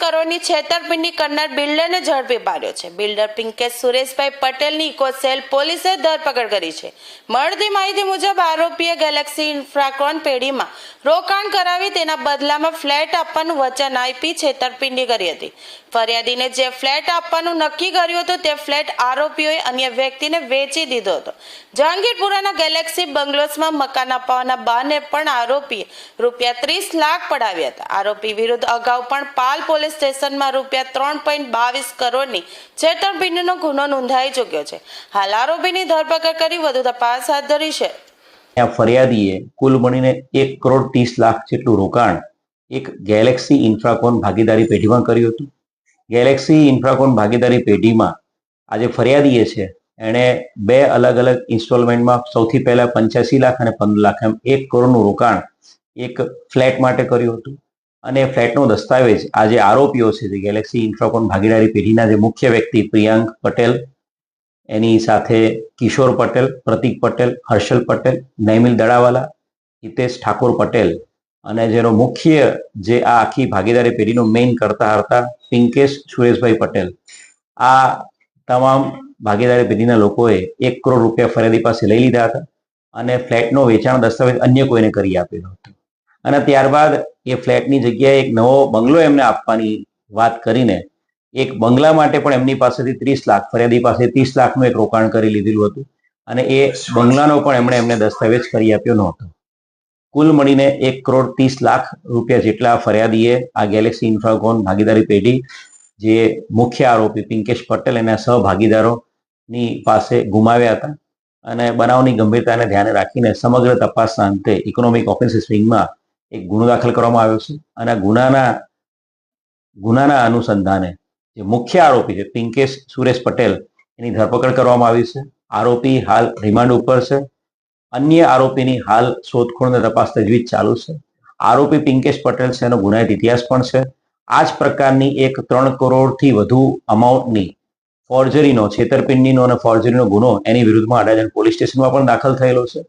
કરોડની છેતરપિંડી કરનાર બિલ્ડરને ઝડપી પાડ્યો છે. બિલ્ડર પિંકેશ સુરેશભાઈ પટેલની ઇકોસેલ પોલીસે ધરપકડ કરી છે. મળતી માહિતી મુજબ આરોપીએ ગેલેક્સી ઇન્ફ્રાકોન પેઢીમાં રોકાણ કરાવી તેના બદલામાં ફ્લેટ આપવાનું વચન આપી છેતરપિંડી કરી હતી. ફરિયાદીને જે ફ્લેટ આપવાનું નક્કી કર્યું હતું તે ફ્લેટ આરોપીઓએ અન્ય વ્યક્તિને વેચી દીધો હતો. જહાંગીરપુરાના ગેલેક્સી બંગલોસમાં મકાન અપાવવાના બહાને પણ આરોપીએ રૂપિયા ત્રીસ લાખ પડાવ્યા હતા. આરોપી વિરુદ્ધ અગાઉ પણ પાલ પોલીસ સ્ટેશનમાં રૂપિયા ત્રણ પોઈન્ટ બાવીસ કરોડની છેતરપિંડીનો ગુનો નોંધાઈ ચૂક્યો છે. હાલ આરોપીની ધરપકડ કરી વધુ તપાસ હાથ ધરી છે. ત્યાં ફરિયાદીએ કુલ મળીને એક કરોડ ત્રીસ લાખ જેટલું રોકાણ એક ગેલેક્સી ઇન્ફ્રાકોન ભાગીદારી પેઢીમાં કર્યું હતું. ગેલેક્સી ઇન્ફ્રાકોન ભાગીદારી પેઢીમાં આજે ફરિયાદીએ છે, એણે બે અલગ અલગ ઇન્સ્ટોલમેન્ટમાં સૌથી પહેલા પંચ્યાસી લાખ અને પંદર લાખ એમ એક કરોડનું રોકાણ એક ફ્લેટ માટે કર્યું હતું. અને ફ્લેટનો દસ્તાવેજ આજે આરોપીઓ છે, જે ગેલેક્સી ઇન્ફ્રાકોન ભાગીદારી પેઢીના જે મુખ્ય વ્યક્તિ પ્રિયાંક પટેલ, એની સાથે કિશોર પટેલ, પ્રતિક પટેલ, હર્ષલ પટેલ, નૈમિલ દડાવાલા, હિતેશ ઠાકોર પટેલ અને જેનો મુખ્ય જે આ આખી ભાગીદારી પેઢીનો મેઇન કરતા હતા, પિંકેશ સુરેશભાઈ પટેલ. આ તમામ ભાગીદારી પેઢીના લોકોએ એક કરોડ રૂપિયા ફરિયાદી પાસે લઈ લીધા હતા અને ફ્લેટનો વેચાણ દસ્તાવેજ અન્ય કોઈને કરી આપેલો હતો. અને ત્યારબાદ એ ફ્લેટની જગ્યાએ એક નવો બંગલો એમને આપવાની વાત કરીને એક બંગલા માટે પણ એમની પાસેથી ત્રીસ લાખ, ફરિયાદી પાસે ત્રીસ લાખનું એક રોકાણ કરી લીધેલું હતું. અને એ બંગલાનો પણ એમણે એમને દસ્તાવેજ કરી આપ્યો નહોતો. કુલ મળીને એક કરોડ ત્રીસ લાખ રૂપિયા જેટલા ફરિયાદીએ આ ગેલેક્સી ઇન્ફ્રાકોન ભાગીદારી પેઢી, જે મુખ્ય આરોપી પિંકેશ પટેલ એના સહભાગીદારોની પાસે ગુમાવ્યા હતા. અને બનાવની ગંભીરતાને ધ્યાને રાખીને સમગ્ર તપાસના અંતે ઇકોનોમિક ઓફેન્સીસ વિંગમાં એક ગુનો દાખલ કરવામાં આવ્યો છે અને ગુનાના ગુનાના અનુસંધાને જે મુખ્ય આરોપી છે, પિંકેશ સુરેશ પટેલ, એની ધરપકડ કરવામાં આવી છે. આરોપી હાલ રિમાન્ડ ઉપર છે. અન્ય આરોપીની હાલ શોધખોળ તપાસ તજવીજ ચાલુ છે. આરોપી પિંકેશ પટેલ છે, એનો ગુનાહિત ઇતિહાસ પણ છે. આ જ પ્રકારની એક ત્રણ કરોડથી વધુ અમાઉન્ટની ફોર્જરીનો, છેતરપિંડીનો અને ફોર્જરીનો ગુનો એની વિરુદ્ધમાં અડાજણ પોલીસ સ્ટેશનમાં પણ દાખલ થયેલો છે.